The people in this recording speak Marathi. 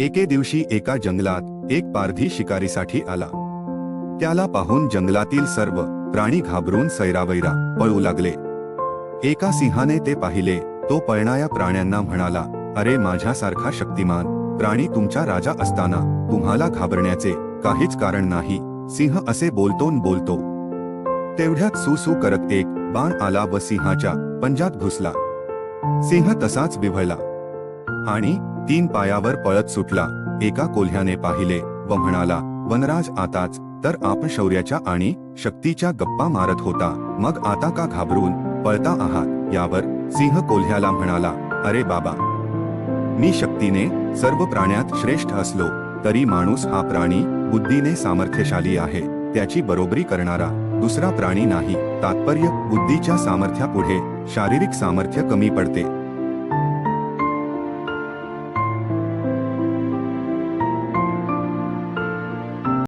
एके दिवशी एका जंगलात एक पारधी शिकारीसाठी आला. त्याला पाहून जंगलातील सर्व प्राणी घाबरून सैरावैरा पळू लागले. एका सिंहाने ते पाहिले तो पळणाऱ्या प्राण्यांना म्हणाला अरे माझ्यासारखा शक्तिमान प्राणी तुमच्या राजा असताना तुम्हाला घाबरण्याचे काहीच कारण नाही सिंह असे बोलतो न बोलतो. तेवढ्यात सुसू करत एक बाण आला व सिंहाच्या पंजात घुसला. सिंह तसाच विव्हळला. आणि तीन पायावर पळत सुटला. एका कोल्ह्याने पाहिले व म्हणाला वनराज आताच. तर आपण शौर्याच्या आणि शक्तीच्या गप्पा मारत होता. मग आता का घाबरून पळता आहात? यावर सिंह कोल्ह्याला म्हणाला अरे बाबा. मी शक्तीने सर्व प्राण्यात श्रेष्ठ असलो तरी माणूस हा प्राणी बुद्धीने सामर्थ्यशाली आहे. त्याची बरोबरी करणारा दुसरा प्राणी नाही. तात्पर्य बुद्धीच्या सामर्थ्यापुढे शारीरिक सामर्थ्य कमी पडते.